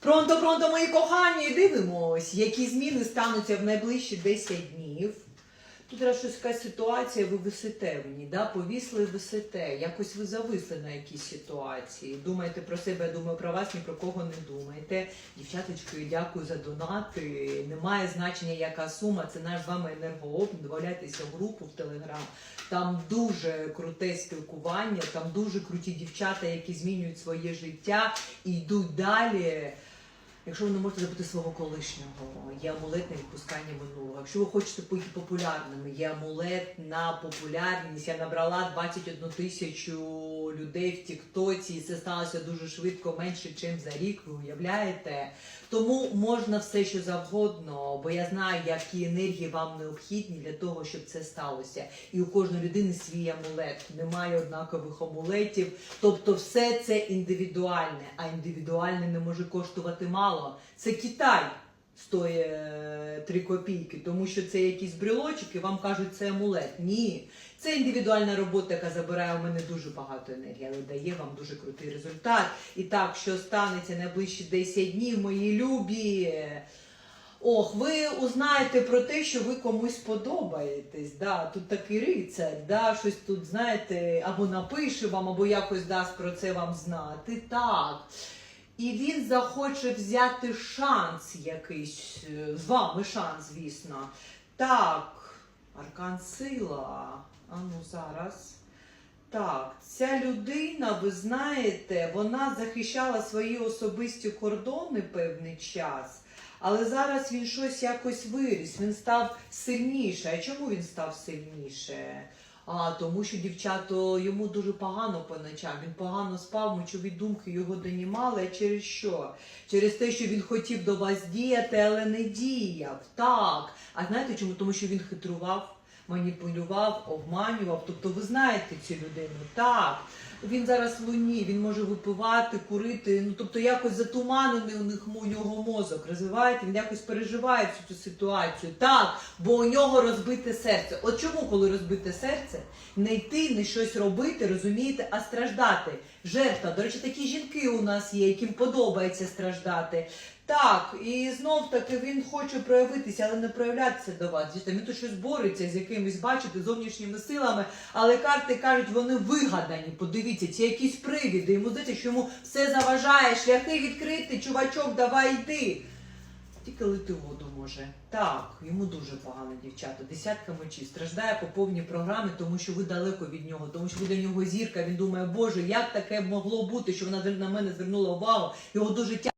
Пронто, пронто, мої кохані, дивимось, які зміни стануться в найближчі 10 днів. Тут раз щось якась ситуація, ви висите в ній, да? повісли висите. Якось ви зависли на якійсь ситуації. Думаєте про себе, я думаю про вас, ні про кого не думаєте. Дівчаточки, дякую за донати. Немає значення, яка сума. Це наш з вами енергообмін. Додавайтеся в групу в Телеграм. Там дуже круте спілкування, там дуже круті дівчата, які змінюють своє життя і йдуть далі. Якщо ви не можете забути свого колишнього, є амулет на відпускання минулого. Якщо ви хочете бути популярними, є амулет на популярність. Я набрала 21 тисячу людей в Тіктоці, і це сталося дуже швидко, менше, ніж за рік. Ви уявляєте? Тому можна все, що завгодно, бо я знаю, які енергії вам необхідні для того, щоб це сталося. І у кожної людини свій амулет. Немає однакових амулетів. Тобто, все це індивідуальне, а індивідуальне не може коштувати мало. Це Китай. Стоїть 3 копійки, тому що це якісь і вам кажуть, це амулет. Ні, це індивідуальна робота, яка забирає у мене дуже багато енергії, але дає вам дуже крутий результат. І так, що станеться найближчі 10 днів, мої любі. Ох, ви узнаєте про те, що ви комусь подобаєтесь. Да, тут такий рицар, да, щось тут, знаєте, або напише вам, або якось дасть про це вам знати. Так. І він захоче взяти шанс якийсь, е, з вами шанс, звісно. Так, аркан сила. А ну зараз. Так, ця людина, ви знаєте, вона захищала свої особисті кордони певний час, але зараз він щось якось виріс, він став сильніше. А чому він став сильніше? А тому, що дівчато йому дуже погано по ночам. Він погано спав, мочові думки його донімали. Через що? Через те, що він хотів до вас діяти, але не діяв. Так. А знаєте чому? Тому що він хитрував, маніпулював, обманював. Тобто, ви знаєте цю людину. Так. Він зараз в луні, він може випивати, курити. Ну тобто якось затуманений у них у нього мозок розвивається, він якось переживає цю ситуацію. Так, бо у нього розбите серце. От чому, коли розбите серце, не йти, не щось робити, розумієте, а страждати. Жертва. До речі, такі жінки у нас є, яким подобається страждати. Так, і знов таки він хоче проявитися, але не проявлятися до вас. Він тут щось бореться з якимись, бачите, зовнішніми силами, але карти кажуть, вони вигадані. Подивіться, ці якісь привіди. Йому здається, що йому все заважає, шляхи відкриті, чувачок, давай йди. Тільки лити воду може. Так, йому дуже погано, дівчата. Десятка мечів. Страждає по повній програмі, тому що ви далеко від нього, тому що ви для нього зірка. Він думає, боже, як таке могло бути, що вона на мене звернула увагу. Його дуже тя.